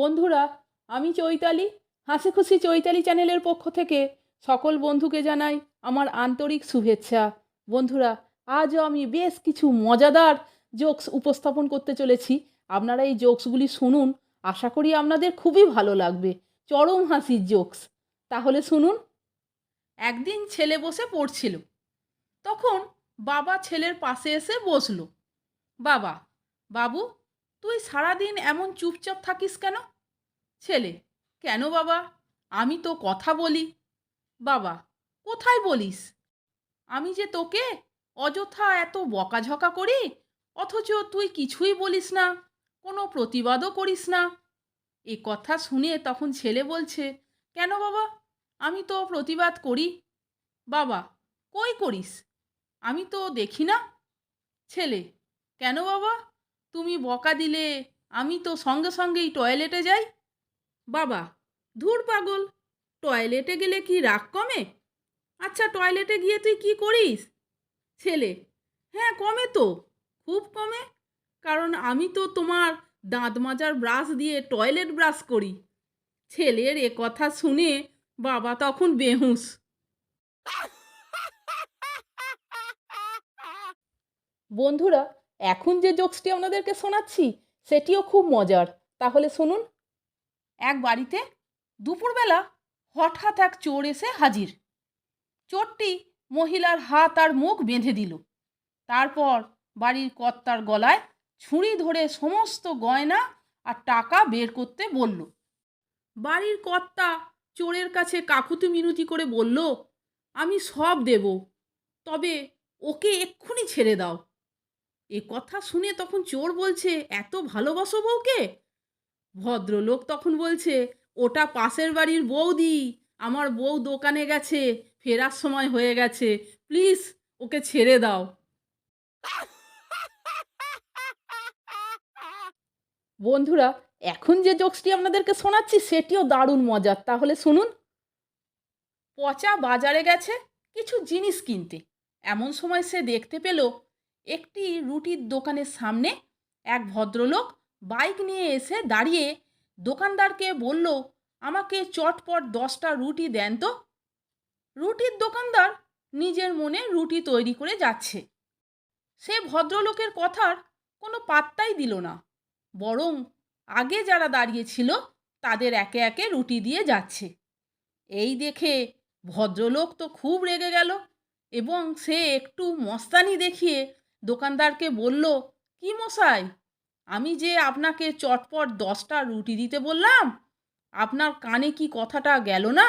বন্ধুরা, আমি চৈতালি হাসি খুশি চৈতালি চ্যানেলের পক্ষ থেকে সকল বন্ধুকে জানাই আমার আন্তরিক শুভেচ্ছা। বন্ধুরা, আজও আমি বেশ কিছু মজাদার জোকস উপস্থাপন করতে চলেছি। আপনারা এই জোকসগুলি শুনুন, আশা করি আপনাদের খুবই ভালো লাগবে। চরম হাসির জোকস। তাহলে শুনুন। একদিন ছেলে বসে পড়ছিল। তখন বাবা ছেলের পাশে এসে বসল। বাবা, বাবু তুই সারাদিন এমন চুপচাপ থাকিস কেন? ছেলে, কেন বাবা? আমি তো কথা বলি। বাবা, কোথায় বলিস? আমি যে তোকে অযথা এত বকাঝকা করি, অথচ তুই কিছুই বলিস না, কোনো প্রতিবাদও করিস না। এ কথা শুনে তখন ছেলে বলছে, কেন বাবা? আমি তো প্রতিবাদ করি। বাবা, কই করিস? আমি তো দেখি না। ছেলে, কেন বাবা? তুমি বকা দিলে আমি তো সঙ্গে সঙ্গেই টয়লেটে যাই। বাবা, ধুর পাগল টয়লেটে গেলে কি রাগ কমে? আচ্ছা টয়লেটে গিয়ে তুই কি করিস? ছেলে হ্যাঁ কমে তো, খুব কমে। কারণ আমি তো তোমার দাঁত মাজার ব্রাশ দিয়ে টয়লেট ব্রাশ করি। ছেলের এ কথা শুনে বাবা তখন বেহুশ। বন্ধুরা এখন যে জোকসটি আপনাদেরকে শোনাচ্ছি, সেটিও খুব মজার। তাহলে শুনুন। এক বাড়িতে দুপুরবেলা হঠাৎ এক চোর এসে হাজির। চোরটি মহিলার হাত আর মুখ বেঁধে দিল। তারপর বাড়ির কর্তার গলায় ছুরি ধরে সমস্ত গয়না আর টাকা বের করতে বলল। বাড়ির কর্তা চোরের কাছে কাকুতি মিনতি করে বলল, আমি সব দেব, তবে ওকে এক্ষুনি ছেড়ে দাও। এ কথা শুনে তখন চোর বলছে, এত ভালোবাসো বউকে? ভদ্রলোক তখন বলছে, ওটা পাশের বাড়ির বৌদি, আমার বউ দোকানে গেছে, ফেরার সময় হয়ে গেছে, প্লিজ ওকে ছেড়ে দাও। বন্ধুরা, এখন যে জোকসটি আপনাদেরকে শোনাচ্ছি, সেটিও দারুণ মজার। তাহলে শুনুন। পচা বাজারে গেছে কিছু জিনিস কিনতে। এমন সময় সে দেখতে পেল একটি রুটির দোকানের সামনে এক ভদ্রলোক বাইক নিয়ে এসে দাঁড়িয়ে দোকানদারকে বলল, আমাকে চটপট দশটা রুটি দেন তো। রুটির দোকানদার নিজের মনে রুটি তৈরি করে যাচ্ছে। সে ভদ্রলোকের কথার কোনো পাত্তাই দিল না, বরং আগে যারা দাঁড়িয়েছিল তাদের একে একে রুটি দিয়ে যাচ্ছে। এই দেখে ভদ্রলোক তো খুব রেগে গেল এবং সে একটু মস্তানি দেখিয়ে দোকানদারকে বলল, কি মশাই, আমি যে আপনাকে চটপট দশটা রুটি দিতে বললাম, আপনার কানে কি কথাটা গেল না?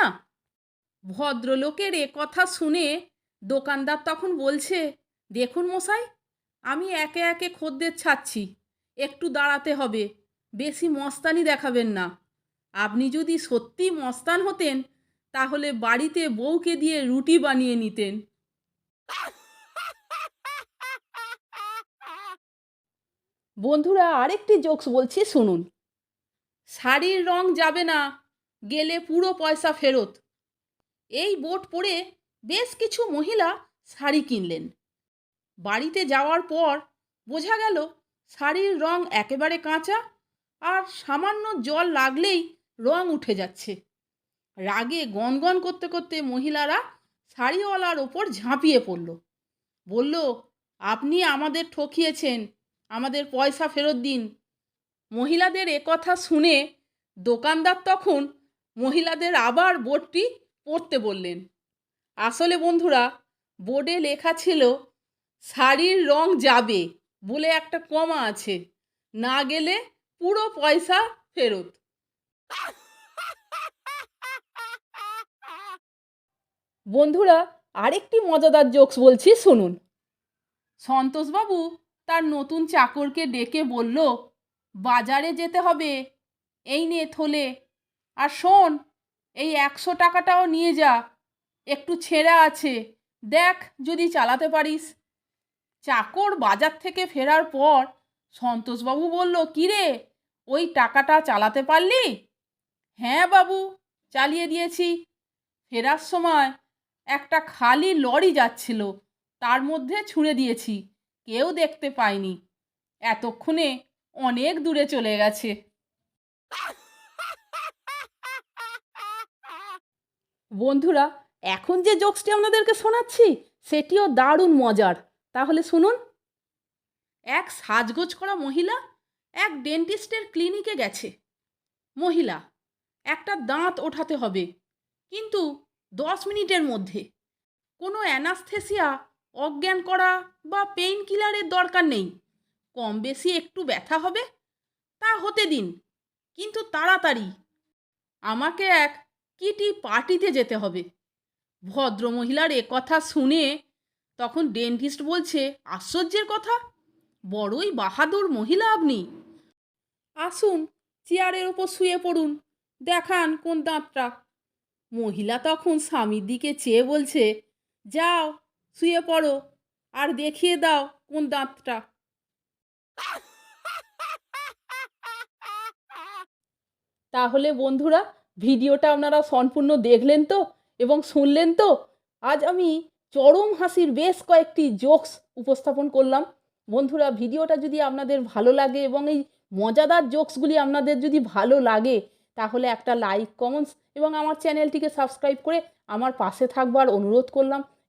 ভদ্রলোকের এ কথা শুনে দোকানদার তখন বলছে, দেখুন মশাই, আমি একে একে খদ্দের ছাড়ছি, একটু দাঁড়াতে হবে, বেশি মস্তানি দেখাবেন না। আপনি যদি সত্যি মস্তান হতেন, তাহলে বাড়িতে বউকে দিয়ে রুটি বানিয়ে নিতেন। বন্ধুরা, আরেকটি জোকস বলছি, শুনুন। শাড়ির রং যাবে না, গেলে পুরো পয়সা ফেরত। এই বোট পরে বেশ কিছু মহিলা শাড়ি কিনলেন। বাড়িতে যাওয়ার পর বোঝা গেল, শাড়ির রং একেবারে কাঁচা আর সামান্য জল লাগলেই রং উঠে যাচ্ছে। রাগে গনগন করতে করতে মহিলারা শাড়িওয়ালার ওপর ঝাঁপিয়ে পড়ল। বলল, আপনি আমাদের ঠকিয়েছেন আমাদের পয়সা ফেরত দিন। মহিলাদের কথা শুনে দোকানদার তখন মহিলাদের আবার বোর্ডটি পড়তে বললেন। আসলে বন্ধুরা, বোর্ডে লেখা ছিল, শাড়ির রং যাবে বলে একটা কমা আছে। না গেলে পুরো পয়সা ফেরত। বন্ধুরা, আরেকটি মজাদার জোকস বলছি, শুনুন। সন্তোষবাবু তার নতুন চাকরকে ডেকে বলল, বাজারে যেতে হবে। এই নে থলে। আর শোন, এই একশো টাকাটাও নিয়ে যা। একটু ছেঁড়া আছে। দেখ যদি চালাতে পারিস। চাকর বাজার থেকে ফেরার পর সন্তোষবাবু বলল কিরে ওই টাকাটা চালাতে পারলি? হ্যাঁ বাবু, চালিয়ে দিয়েছি। ফেরার সময় একটা খালি লরি যাচ্ছিল, তার মধ্যে ছুঁড়ে দিয়েছি। কেউ দেখতে পায়নি এতক্ষণে অনেক দূরে চলে গেছে। বন্ধুরা, এখন যে জোকসটি আপনাদেরকে শোনাচ্ছি, সেটিও দারুণ মজার। তাহলে শুনুন। এক সাজগোজ করা মহিলা এক ডেন্টিস্টের ক্লিনিকে গেছে। মহিলা, একটা দাঁত ওঠাতে হবে। কিন্তু দশ মিনিটের মধ্যে। কোনো অ্যানাস্থেসিয়া অজ্ঞান করা বা পেইন কিলারের দরকার নেই। কম বেশি একটু ব্যথা হবে, তা হতে দিন, কিন্তু তাড়াতাড়ি। আমাকে এক কিটি পার্টিতে যেতে হবে। ভদ্রমহিলার কথা শুনে তখন ডেন্টিস্ট বলছে, আশ্চর্যের কথা, বড়ই বাহাদুর মহিলা আপনি। আসুন, চেয়ারের ওপর শুয়ে পড়ুন, দেখান কোন দাঁতটা। মহিলা তখন স্বামীর দিকে চেয়ে বলছে, যাও শুয়ে পড়ো আর দেখিয়ে দাও কোন দাঁতটা। তাহলে বন্ধুরা, ভিডিওটা আপনারা সম্পূর্ণ দেখলেন তো এবং শুনলেন তো? আজ আমি চরম হাসির বেশ কয়েকটি জোকস উপস্থাপন করলাম। বন্ধুরা, ভিডিওটা যদি আপনাদের ভালো লাগে এবং এই মজাদার জোকসগুলি আপনাদের যদি ভালো লাগে, তাহলে একটা লাইক, কমেন্টস এবং আমার চ্যানেলটিকে সাবস্ক্রাইব করে আমার পাশে থাকবার অনুরোধ করলাম।